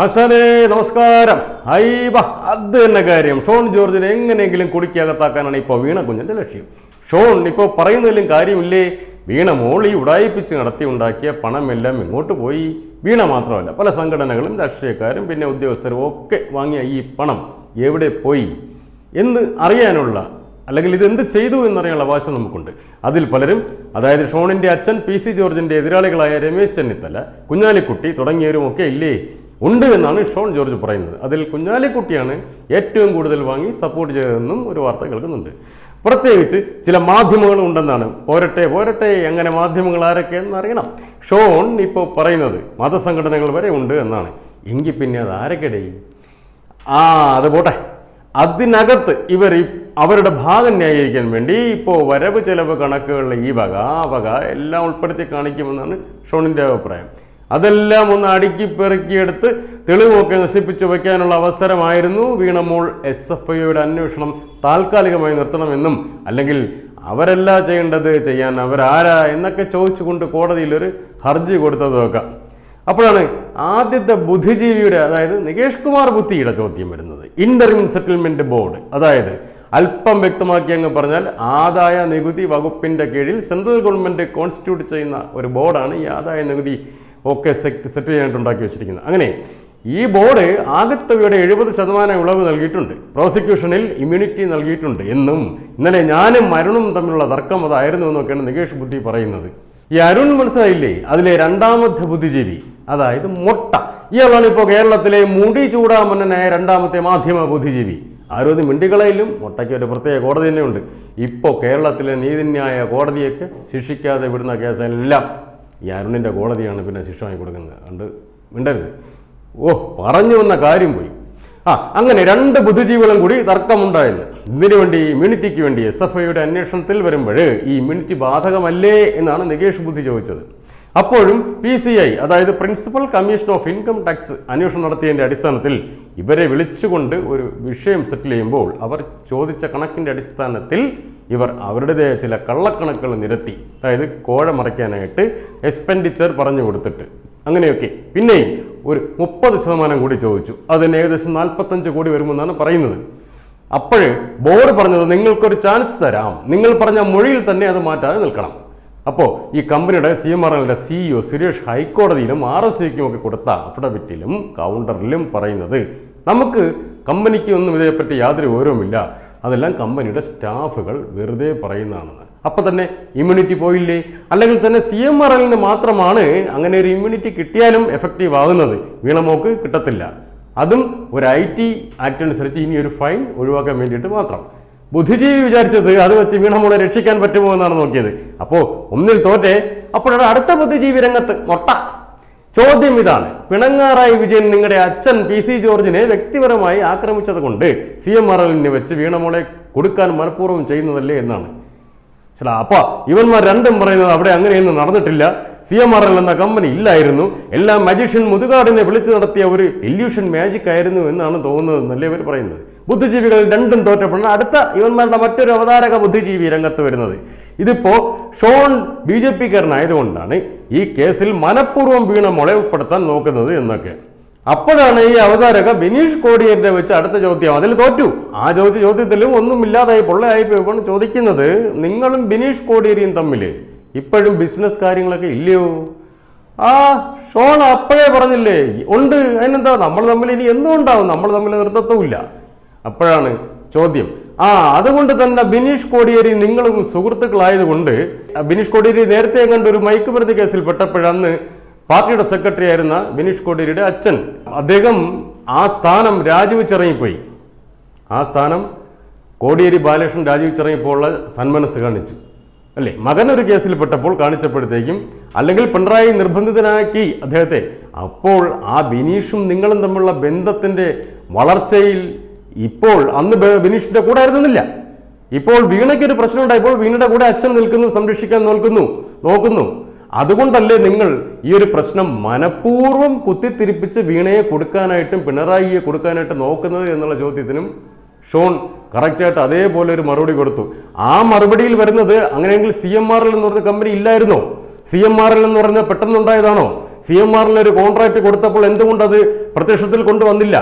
ആശാനേ നമസ്കാരം. ഐബ അത് തന്നെ കാര്യം. ഷോൺ ജോർജിനെ എങ്ങനെയെങ്കിലും കുടിക്കകത്താക്കാനാണ് ഇപ്പോൾ വീണ കുഞ്ഞിന്റെ ലക്ഷ്യം. ഷോൺ ഇപ്പോൾ പറയുന്നതിലും കാര്യമില്ലേ? വീണ മോളി ഉടായിപ്പിച്ച് നടത്തി ഉണ്ടാക്കിയ പണമെല്ലാം ഇങ്ങോട്ട് പോയി. വീണ മാത്രമല്ല പല സംഘടനകളും രാഷ്ട്രീയക്കാരും പിന്നെ ഉദ്യോഗസ്ഥരും ഒക്കെ വാങ്ങിയ ഈ പണം എവിടെ പോയി? എന്ന് അറിയാനുള്ള അല്ലെങ്കിൽ ഇത് എന്ത് ചെയ്തു എന്നറിയാനുള്ള അവകാശം നമുക്കുണ്ട്. അതിൽ പലരും അതായത് ഷോണിന്റെ അച്ഛൻ പി സി ജോർജിന്റെ എതിരാളികളായ രമേശ് ചെന്നിത്തല കുഞ്ഞാലിക്കുട്ടി തുടങ്ങിയവരും ഒക്കെ ഇല്ലേ? ഉണ്ട് എന്നാണ് ഷോൺ ജോർജ് പറയുന്നത്. അതിൽ കുഞ്ഞാലിക്കുട്ടിയാണ് ഏറ്റവും കൂടുതൽ വാങ്ങി സപ്പോർട്ട് ചെയ്തതെന്നും ഒരു വാർത്ത കേൾക്കുന്നുണ്ട്. പ്രത്യേകിച്ച് ചില മാധ്യമങ്ങളും ഉണ്ടെന്നാണ്. പോരട്ടെ പോരട്ടെ എങ്ങനെ മാധ്യമങ്ങൾ ആരൊക്കെ എന്നറിയണം. ഷോൺ ഇപ്പോൾ പറയുന്നത് മതസംഘടനകൾ വരെ ഉണ്ട് എന്നാണ്. എങ്കിൽ പിന്നെ അത് ആരൊക്കെ ആ അത് പോട്ടെ. അതിനകത്ത് ഇവർ അവരുടെ ഭാഗം ന്യായീകരിക്കാൻ വേണ്ടി ഇപ്പോൾ വരവ് ചെലവ് കണക്കുകളിലെ ഈ വക ആ വക എല്ലാം ഉൾപ്പെടുത്തി കാണിക്കുമെന്നാണ് ഷോണിന്റെ അഭിപ്രായം. അതെല്ലാം ഒന്ന് അടുക്കി പെറുക്കിയെടുത്ത് തെളിവൊക്കെ നശിപ്പിച്ചു വയ്ക്കാനുള്ള അവസരമായിരുന്നു വീണമോൾ എസ് എഫ് ഐയുടെ അന്വേഷണം താൽക്കാലികമായി നിർത്തണമെന്നും അല്ലെങ്കിൽ അവരല്ല ചെയ്യേണ്ടത് ചെയ്യാൻ അവരാരാ എന്നൊക്കെ ചോദിച്ചുകൊണ്ട് കോടതിയിൽ ഒരു ഹർജി കൊടുത്തത് നോക്കാം അപ്പോഴാണ് ആദ്യത്തെ ബുദ്ധിജീവിയുടെ അതായത് നികേഷ് കുമാർ ബുദ്ധിയുടെ ചോദ്യം വരുന്നത്. ഇന്റർവിൻ സെറ്റിൽമെന്റ് ബോർഡ് അതായത് അല്പം വ്യക്തമാക്കി അങ്ങ് പറഞ്ഞാൽ ആദായ നികുതി വകുപ്പിന്റെ കീഴിൽ സെൻട്രൽ ഗവൺമെന്റ് കോൺസ്റ്റിറ്റ്യൂട്ട് ചെയ്യുന്ന ഒരു ബോർഡാണ് ഈ ആദായ നികുതി ഒക്കെ സെറ്റ് സെറ്റ് ചെയ്യാനായിട്ട് ഉണ്ടാക്കി വെച്ചിരിക്കുന്നത്. അങ്ങനെ ഈ ബോർഡ് ആകത്തുകയുടെ എഴുപത് ശതമാനം ഇളവ് നൽകിയിട്ടുണ്ട്. പ്രോസിക്യൂഷനിൽ ഇമ്മ്യൂണിറ്റി നൽകിയിട്ടുണ്ട് എന്നും ഇന്നലെ ഞാനും അരുണും തമ്മിലുള്ള തർക്കം അതായിരുന്നു എന്നൊക്കെയാണ് നികേഷ് ബുദ്ധി പറയുന്നത്. ഈ അരുൺ മനസ്സിലായില്ലേ? അതിലെ രണ്ടാമത്തെ ബുദ്ധിജീവി അതായത് മൊട്ട. ഇയാളാണ് ഇപ്പോൾ കേരളത്തിലെ മുടി ചൂടാമന്നനായ രണ്ടാമത്തെ മാധ്യമ ബുദ്ധിജീവി. ആരോത് മിണ്ടികളയിലും മുട്ടയ്ക്ക് ഒരു പ്രത്യേക കോടതി തന്നെയുണ്ട് ഇപ്പോൾ കേരളത്തിലെ നീതിന്യായ കോടതിയൊക്കെ ശിക്ഷിക്കാതെ വിടുന്ന കേസെല്ലാം ഈ അരുണിന്റെ കോടതിയാണ് പിന്നെ ശിക്ഷ വാങ്ങി കൊടുക്കുന്നത്. അതുകൊണ്ട് മിണ്ടരുത്. ഓ പറഞ്ഞു വന്ന കാര്യം പോയി. ആ അങ്ങനെ രണ്ട് ബുദ്ധിജീവികളും കൂടി തർക്കമുണ്ടായിരുന്നു ഇതിനു വേണ്ടി ഇമ്മ്യൂണിറ്റിക്ക് വേണ്ടി എസ് എഫ് ഐയുടെ അന്വേഷണത്തിൽ വരുമ്പോൾ ഈ ഇമ്മ്യൂണിറ്റി ബാധകമല്ലേ എന്നാണ് നികേഷ് ബുദ്ധി ചോദിച്ചത്. അപ്പോഴും പി സി ഐ അതായത് principal commission of income tax അന്വേഷണം നടത്തിയതിന്റെ അടിസ്ഥാനത്തിൽ ഇവരെ വിളിച്ചുകൊണ്ട് ഒരു വിഷയം സെറ്റിൽ ചെയ്യുമ്പോൾ അവർ ചോദിച്ച കണക്കിന്റെ അടിസ്ഥാനത്തിൽ ഇവർ അവരുടേതായ ചില കള്ളക്കണക്കുകൾ നിരത്തി അതായത് കോഴ മറയ്ക്കാനായിട്ട് എക്സ്പെൻഡിച്ചർ പറഞ്ഞു കൊടുത്തിട്ട്. അങ്ങനെയൊക്കെ. പിന്നെയും ഒരു മുപ്പത് ശതമാനം കൂടി ചോദിച്ചു. അതിന് ഏകദേശം നാൽപ്പത്തഞ്ച് കോടി വരുമെന്നാണ് പറയുന്നത്. അപ്പോൾ ബോർഡ് പറഞ്ഞത് നിങ്ങൾക്കൊരു ചാൻസ് തരാം. നിങ്ങൾ പറഞ്ഞ മൊഴിയിൽ തന്നെ അത് മാറ്റാതെ നിൽക്കണം. അപ്പോൾ ഈ കമ്പനിയുടെ സി എം ആർ എല്ലിന്റെ സിഇഒ സുരേഷ് ഹൈക്കോടതിയിലും ആർ എസ് സിക്കും ഒക്കെ കൊടുത്ത അഫിഡവിറ്റിലും കൗണ്ടറിലും പറയുന്നത് നമുക്ക് കമ്പനിക്ക് ഒന്നും ഇതേപ്പറ്റി യാതൊരു വിവരവുമില്ല. അതെല്ലാം കമ്പനിയുടെ സ്റ്റാഫുകൾ വെറുതെ പറയുന്നതാണെന്ന്. അപ്പോൾ തന്നെ ഇമ്മ്യൂണിറ്റി പോയില്ലേ? അല്ലെങ്കിൽ തന്നെ സി എം ആർ എല്ലിന് മാത്രമാണ് അങ്ങനെ ഒരു ഇമ്മ്യൂണിറ്റി കിട്ടിയാലും എഫക്റ്റീവ് ആകുന്നത്. വീണമോക്ക് കിട്ടത്തില്ല. അതും ഒരു ഐ ടി ആക്ട് അനുസരിച്ച് ഇനി ഒരു ഫൈൻ ഒഴിവാക്കാൻ വേണ്ടിയിട്ട് മാത്രം. ബുദ്ധിജീവി വിചാരിച്ചത് അത് വെച്ച് വീണമോളെ രക്ഷിക്കാൻ പറ്റുമോ എന്നാണ് നോക്കിയത്. അപ്പോൾ ഒന്നിൽ തോറ്റേ അപ്പോഴാണ് അടുത്ത ബുദ്ധിജീവി രംഗത്ത് മൊട്ട. ചോദ്യം ഇതാണ്. പിണങ്ങാറായി വിജയൻ നിങ്ങളുടെ അച്ഛൻ പി സി ജോർജിനെ വ്യക്തിപരമായി ആക്രമിച്ചത് കൊണ്ട് സി എം ആർ എല്ലിനെ വെച്ച് വീണമോളെ കൊടുക്കാൻ മനഃപൂർവം ചെയ്യുന്നതല്ലേ എന്നാണ്. ചില അപ്പൊ ഇവന്മാർ രണ്ടും പറയുന്നത് അവിടെ അങ്ങനെയൊന്നും നടന്നിട്ടില്ല. സി എം ആർ എൽ എന്ന കമ്പനി ഇല്ലായിരുന്നു. എല്ലാം മജീഷ്യൻ മുതുകാടിനെ വിളിച്ചു നടത്തിയ ഒരു ഇല്യൂഷൻ മാജിക് ആയിരുന്നു എന്നാണ് തോന്നുന്നത് എന്നല്ലേ ഇവർ പറയുന്നത്. ബുദ്ധിജീവികൾ രണ്ടും തോറ്റപ്പെടുന്ന അടുത്ത ഇവന്മാരുടെ മറ്റൊരു അവതാരക ബുദ്ധിജീവി രംഗത്ത് വരുന്നത്. ഇതിപ്പോ ഷോൺ ബി ജെ പിക്കാരനായതുകൊണ്ടാണ് ഈ കേസിൽ മനഃപൂർവം വീണ മുള നോക്കുന്നത് എന്നൊക്കെ. അപ്പോഴാണ് ഈ അവതാരക ബിനീഷ് കോടിയേന്റെ വെച്ച് അടുത്ത ചോദ്യം അതിൽ തോറ്റു. ആ ചോദിച്ച ചോദ്യത്തിലും ഒന്നുമില്ലാതായി പൊള്ളയായി പോയിക്കൊണ്ട് ചോദിക്കുന്നത് നിങ്ങളും ബിനീഷ് കോടിയേരിയും തമ്മിൽ ഇപ്പോഴും ബിസിനസ് കാര്യങ്ങളൊക്കെ ഇല്ലയോ? ആ ഷോൺ അപ്പോഴേ പറഞ്ഞില്ലേ ഉണ്ട് അതിനെന്താ നമ്മൾ തമ്മിൽ ഇനി എന്നും ഉണ്ടാവും നമ്മൾ തമ്മിൽ നിർത്തത്വമില്ല അപ്പോഴാണ് ചോദ്യം. ആ അതുകൊണ്ട് തന്നെ ബിനീഷ് കോടിയേരി നിങ്ങളും സുഹൃത്തുക്കളായതുകൊണ്ട് ബിനീഷ് കോടിയേരി നേരത്തെ കണ്ട ഒരു മയക്കുമരുന്ന് കേസിൽ പെട്ടപ്പോഴന്ന് പാർട്ടിയുടെ സെക്രട്ടറി ആയിരുന്ന ബിനീഷ് കോടിയേരിയുടെ അച്ഛൻ. അദ്ദേഹം ആ സ്ഥാനം രാജിവെച്ചിറങ്ങിപ്പോയി. ആ സ്ഥാനം കോടിയേരി ബാലകൃഷ്ണൻ രാജിവെച്ചിറങ്ങിയപ്പോൾ ഉള്ള സന്മനസ് കാണിച്ചു. അല്ലേ? മകൻ ഒരു കേസിൽ പെട്ടപ്പോൾ കാണിച്ചപ്പോഴത്തേക്കും അല്ലെങ്കിൽ പിണറായി നിർബന്ധിതനാക്കി അദ്ദേഹത്തെ. അപ്പോൾ ആ ബിനീഷും നിങ്ങളും തമ്മിലുള്ള ബന്ധത്തിന്റെ വളർച്ചയിൽ ഇപ്പോൾ അന്ന് ബിനീഷിന്റെ കൂടെ ആയിരുന്നില്ല. ഇപ്പോൾ വീണയ്ക്കൊരു പ്രശ്നം ഉണ്ടായപ്പോൾ വീണയുടെ കൂടെ അച്ഛൻ നിൽക്കുന്നു സംരക്ഷിക്കാൻ നോക്കുന്നു നോക്കുന്നു. അതുകൊണ്ടല്ലേ നിങ്ങൾ ഈ ഒരു പ്രശ്നം മനഃപൂർവം കുത്തിത്തിരിപ്പിച്ച് വീണയെ കൊടുക്കാനായിട്ടും പിണറായിയെ കൊടുക്കാനായിട്ട് നോക്കുന്നത് എന്നുള്ള ചോദ്യത്തിനും ഷോൺ കറക്റ്റായിട്ട് അതേപോലെ ഒരു മറുപടി കൊടുത്തു. ആ മറുപടിയിൽ വരുന്നത് അങ്ങനെയെങ്കിൽ സി എം ആർ എൽ എന്ന് പറഞ്ഞ കമ്പനി ഇല്ലായിരുന്നോ? സി എം ആറിൽ എന്ന് പറഞ്ഞാൽ പെട്ടെന്നുണ്ടായതാണോ? സി എം ആറിന് ഒരു കോൺട്രാക്ട് കൊടുത്തപ്പോൾ എന്തുകൊണ്ട് അത് പ്രത്യക്ഷത്തിൽ കൊണ്ടുവന്നില്ല?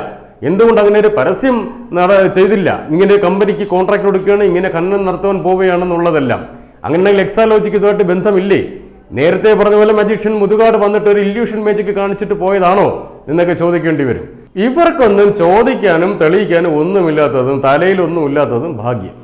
എന്തുകൊണ്ട് അങ്ങനെ ഒരു പരസ്യം നട ചെയ്തില്ല? ഇങ്ങനെ കമ്പനിക്ക് കോൺട്രാക്ട് കൊടുക്കുകയാണ് ഇങ്ങനെ ഖനനം നടത്തുവാൻ പോവുകയാണെന്നുള്ളതെല്ലാം. അങ്ങനെ എക്സാലോജിക്ക് ഇതുമായിട്ട് ബന്ധമില്ലേ? നേരത്തെ പറഞ്ഞ പോലെ മജീഷ്യൻ മുതുകാട് വന്നിട്ട് ഒരു ഇല്യൂഷൻ മാജിക് കാണിച്ചിട്ട് പോയതാണോ എന്നൊക്കെ ചോദിക്കേണ്ടി വരും. ഇവർക്കൊന്നും ചോദിക്കാനും തെളിയിക്കാനും ഒന്നുമില്ലാത്തതും തലയിലൊന്നും ഇല്ലാത്തതും ഭാഗ്യം.